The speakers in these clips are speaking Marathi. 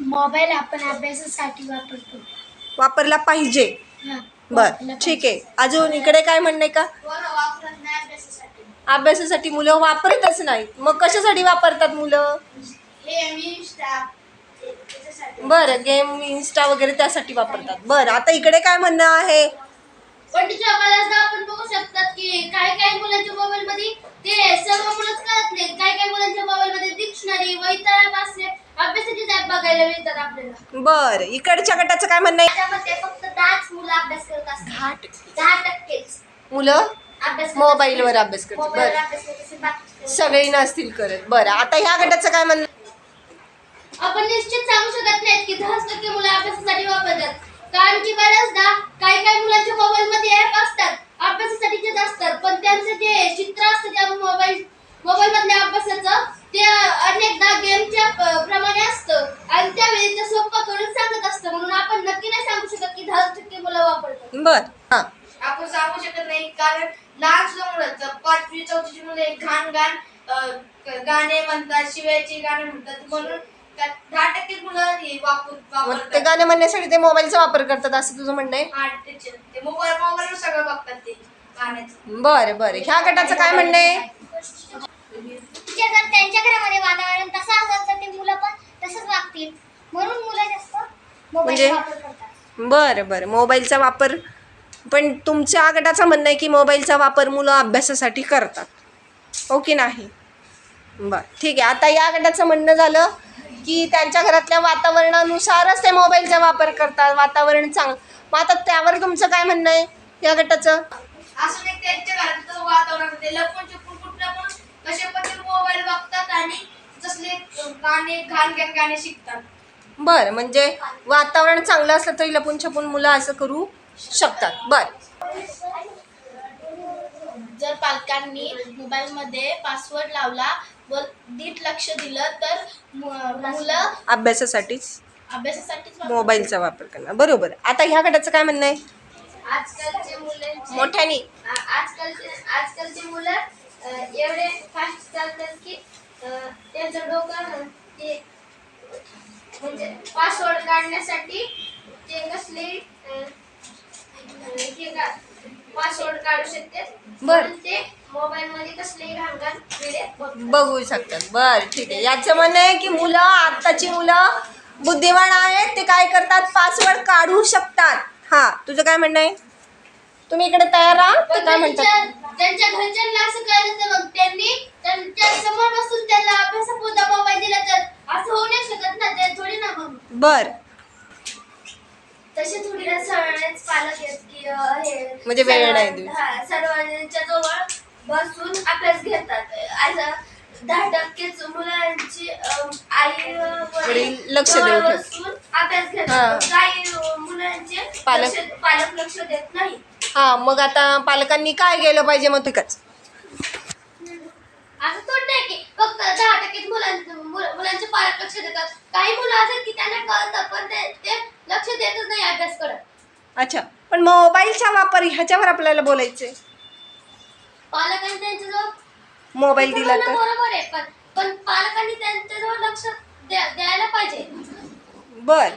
मोबाईल आपण अभ्यासासाठी वापरतो. वापरला पाहिजे. हा. बर ठीक आहे. अजून इकडे काय म्हणणं का? नाही अभ्यासासाठी. मुलं वापरतच नाहीत. मग कशासाठी वापरतात मुलं? हे बरं गेम इन्स्टा वगैरे त्यासाठी वापरतात. बरं आता इकडे काय म्हणणं आहे? पण तिच्या बऱ्याचदा आपण बघू शकतात की काही काही मुलांच्या मोबाईल मध्ये ते सर्व मुलंच नाहीत. अभ्यासाचीच ऍप बघायला मिळतात आपल्याला. बरं इकडच्या गटाचं काय म्हणणं आहे? फक्त दहाच मुलं अभ्यास करत असतात. दहा टक्के. दहा टक्केच. मुलं? अभ्यास करत करतात. बरं. अभ्यास करत असतात. बाकीचे सगळी. नसतील करत. बरं आता ह्या गटाचं काय म्हणणं? आपण निश्चित सांगू शकत नाहीत की दहाच टक्के मुलं अभ्यासासाठी वापरतात. कारण की बऱ्याचदा काही काही मुलांच्या मोबाईल मध्ये ऍप असतात अभ्यासासाठीचेच असतात. पण त्यांचं जे चित्र असतं त्या मोबाईल मोबाईल मधल्या अभ्यासाचं ते अनेकदा गेमच्या प्रमाणे असतं. आणि त्यावेळी ते सोपं करून सांगत असतं. म्हणून आपण नक्की नाही सांगू शकत की दहा टक्के मुलं वापरतात. बरं. हां. आपण सांगू शकत नाही कारण लहान सुद्धा मुलं पाचवी चौथीची मुले घाण घाण गाणे म्हणतात शिवायची गाणे म्हणतात. म्हणून दहा टक्के मुलं हे वापर ते गाणे म्हणण्यासाठी ते मोबाईलचा वापर करतात असं तुझं म्हणणं आहे? ते मोबाईल मोबाईलवर सगळं बघतात ते गाण्याचं बरं बरं. ह्या गटाचं काय म्हणणं आहे? जर त्यांच्या घरामध्ये वातावरण तसं असेल तर ते मुलं पण तसंच वागतील. म्हणून मुलं जास्त म्हणजे? मोबाईलचा वापर करतात. बरं बरं. मोबाईलचा वापर पण तुमच्या गटाचं म्हणणं आहे की मोबाईलचा वापर मुलं अभ्यासासाठी करतात. हो की नाही? बरं ठीक आहे. आता या गटाचं म्हणणं झालं की त्यांच्या घरातल्या वातावरणानुसारच ते मोबाईलचा वापर करतात. वातावरण चांग मग आता त्यावर तुमचं काय म्हणणं आहे या गटाचं? असं त्यांच्या घरात वातावरण पण कसे पण ते मोबाईल बघतात आणि तसले गाणे घाण घाण गाणे शिकतात. बरं म्हणजे वातावरण चांगलं असलं तरी लपून छपून मुलं असं करू शकतात. बरं. जर पालकांनी मोबाईलमध्ये पासवर्ड लावला व नीट लक्ष दिलं तर मु- मुलं अभ्यासासाठीच अभ्यासासाठीच वापर- मोबाईलचा वापर करणार. बरोबर. आता ह्या गटाचं काय म्हणणं आहे? आजकालचे मुलांचे मोठ्यानी. आ- आजकालचे आजकालचे मुलं एवढे फास्ट चालतात की त्यांचं डोकं ते म्हणजे पासवर्ड काढण्यासाठी ते कसले पासवर्ड काढू शकते बर. ते मोबाईल मध्ये व्हिडिओ. बघू शकतात. बरं ठीक आहे. याचं म्हणणं आहे की मुलं आत्ताची मुलं बुद्धिमान आहेत ते काय करतात? पासवर्ड काढू शकतात. हा तुझं काय म्हणणं आहे? तुम्ही इकडे तयार राहा ते पण काय म्हणतात? त्यांच्या घरच्यांना असं कळलं तर मग त्यांनी त्यांच्यासमोर बसून त्यांना अभ्यासापुरता मोबाईल दिला तर असं होऊ नाही शकत ना ते थोडी ना मग बर. तसे थोडी ना सगळेच पालक आहेत की अं, हे म्हणजे वेळ नाही देऊ. हा, सर्वांच्या जवळ बसून अभ्यास घेतात. असं दहा टक्केच मुलांची अं, आई अं, वडील लक्ष जवळ. बसून अभ्यास हा. घेतात काही अं, मुलांचे पालक- लक्ष- पालक लक्ष देत नाही. हा मग आता पालकांनी काय केलं पाहिजे मग तिकच? असं थोडं नाही की फक्त दहा मुलांचं मुल- मुलांचे पालक लक्ष देतात. काही मुलं असतात की त्यांना कळतं पण ते ते लक्ष देतच नाही अभ्यास करत अच्छा पण मोबाईलचा वापर ह्याच्यावर आपल्याला बोलायचंय. पालकांनी त्यांच्याजवळ मोबाईल दिला म्हणणं तर? बरोबर आहे पण पण पालकांनी त्यांच्याजवळ लक्ष द्या- द्यायला पाहिजे. बर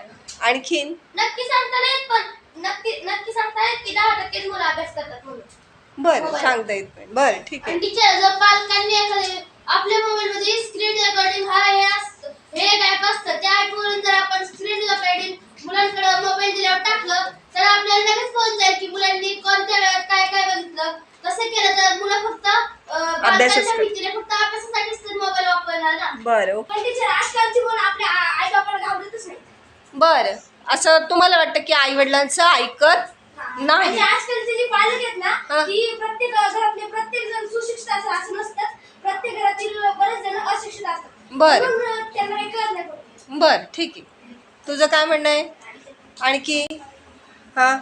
आणखीन? नक्की सांगता नाहीत पण नक्की नक्की सांगता येत की दहा टक्के मुलं अभ्यास करतात म्हणून. बर. सांगता येत नाही. बर ठीक आहे. टीचर जर पालकांनी एखादे आपल्या मोबाईल मध्ये स्क्रीन रेकॉर्डिंग हा हे असतं हे एक ऍप असतं त्या ऍप वरून जर आपण स्क्रीन रेकॉर्डिंग मुलांकडे मोबाईल दिल्यावर टाकलं तर आपल्याला लगेच कळून जाईल की मुलांनी कोणत्या वेळात काय काय बघितलं तसं केलं तर मुलं फक्त अं, अभ्यासच पालकांच्या करतात. भीतीने फक्त अभ्यासासाठीच तर मोबाईल वापरणार ना. बरं पण टीचर आजकालची मुलं आपल्या आई बापाला घाबरतच नाही बरं. असं तुम्हाला वाटतं की आई वडिलांचं ऐकत नाही? आणि आजकालचे जे पालक आहेत. ना ती प्रत्येक घरातले प्रत्येक जण सुशिक्षित असं असं नसतं प्रत्येक घरातील बरेच जण अशिक्षित असतात. बरं. त्यांना काही कळत नाही. बर ठीक आहे. तुझं काय म्हणणं आहे? आणखी? हा?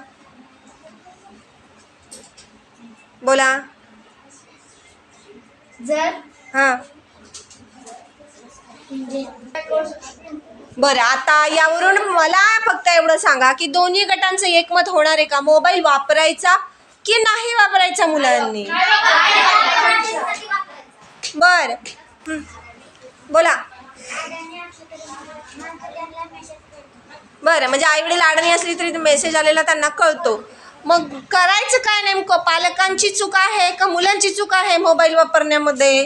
बोला. जर हा. म्हणजे बरं आता यावरून मला फक्त एवढं सांगा की दोन्ही गटांचं एकमत होणार आहे का? मोबाईल वापरायचा की नाही वापरायचा मुलांनी? बर. बोला. बरं म्हणजे आईवडील अडणी असली तरी मेसेज आलेला त्यांना कळतो. मग करायचं काय नेमकं? पालकांची चूक आहे का मुलांची चूक आहे मोबाईल वापरण्यामध्ये?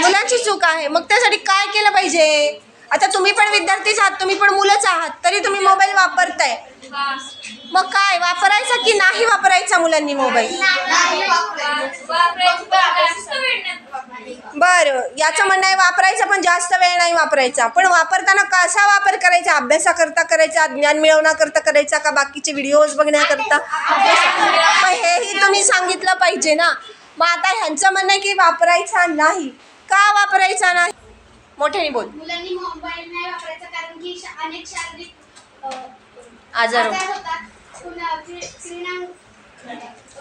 मुलांची चूक आहे. मग त्यासाठी काय केलं पाहिजे? आता तुम्ही पण विद्यार्थीच आहात तुम्ही पण मुलंच आहात तरी तुम्ही मोबाईल वापरताय. मग काय वापरायचा की नाही वापरायचा मुलांनी मोबाईल बरं याचं म्हणणं आहे वापरायचा पण जास्त वेळ नाही वापरायचा. पण वापरताना कसा वापर करायचा? अभ्यासाकरता करायचा ज्ञान मिळवण्याकरता करायचा का बाकीचे व्हिडिओज बघण्याकरता? मग हेही तुम्ही सांगितलं पाहिजे ना. मग आता ह्यांचं म्हणणं आहे की वापरायचा नाही. का वापरायचा नाही? मोठ्याने बोल. मुलांनी मोबाईल नाही वापरायचा कारण की अनेक शारीरिक आजार होतात. क्री- क्रीडा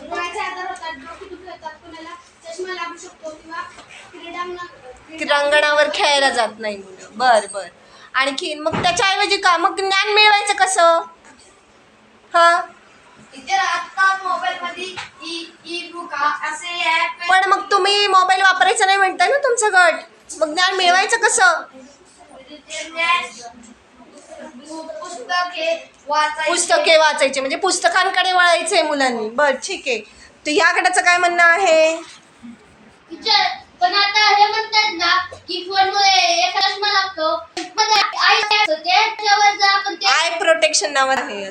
डोळ्याचे आजार होतात. डोके दुखतात. कुणाला चष्मा लागू शकतो किंवा क्रीडांगण रंगणावर खेळायला जात नाही मुलं. बर बर. आणखीन मग त्याच्याऐवजी का? मग ज्ञान मिळवायचं कसं? हा? इथे आता मोबाईल मध्ये ई ई बुक असे ऍप पण मग तुम्ही मोबाईल वापरायचा नाही म्हणताय ना तुमचं गट? मग ज्ञान मिळवायचं कसं? पुस्तके वाचायचे. म्हणजे पुस्तकांकडे वळायचंय मुलांनी. बर ठीक आहे. तर काय म्हणणं आहे? पण आता हे म्हणतात ना की फोनमुळे एक चष्मा लागतो. पण आई त्याच्यावर जर आपण ते आय प्रोटेक्शन नावात आहे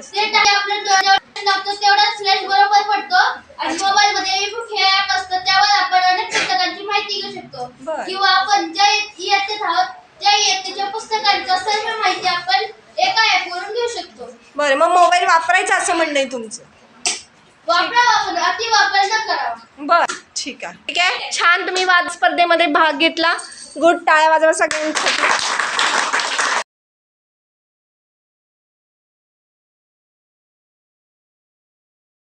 लागतो तेवढाच फ्लॅश बरोबर पडतो. आणि मोबाईल मध्ये ईबुक हे ऍप असतं त्यावर आपण अनेक पुस्तकांची माहिती घेऊ शकतो. किंवा आपण ज्या इयत्तेत आहोत त्या इयत्तेच्या पुस्तकांचं सर्व माहिती आपण एका ऍप वरून घेऊ शकतो बरं मग मोबाईल वापरायचा असं म्हणणं आहे तुमचं. बर ठीक आहे. ठीक आहे? छान तुम्ही वाद स्पर्धेमध्ये भाग घेतला. गुड टाळ्या वाजवा सगळ्यांसाठी.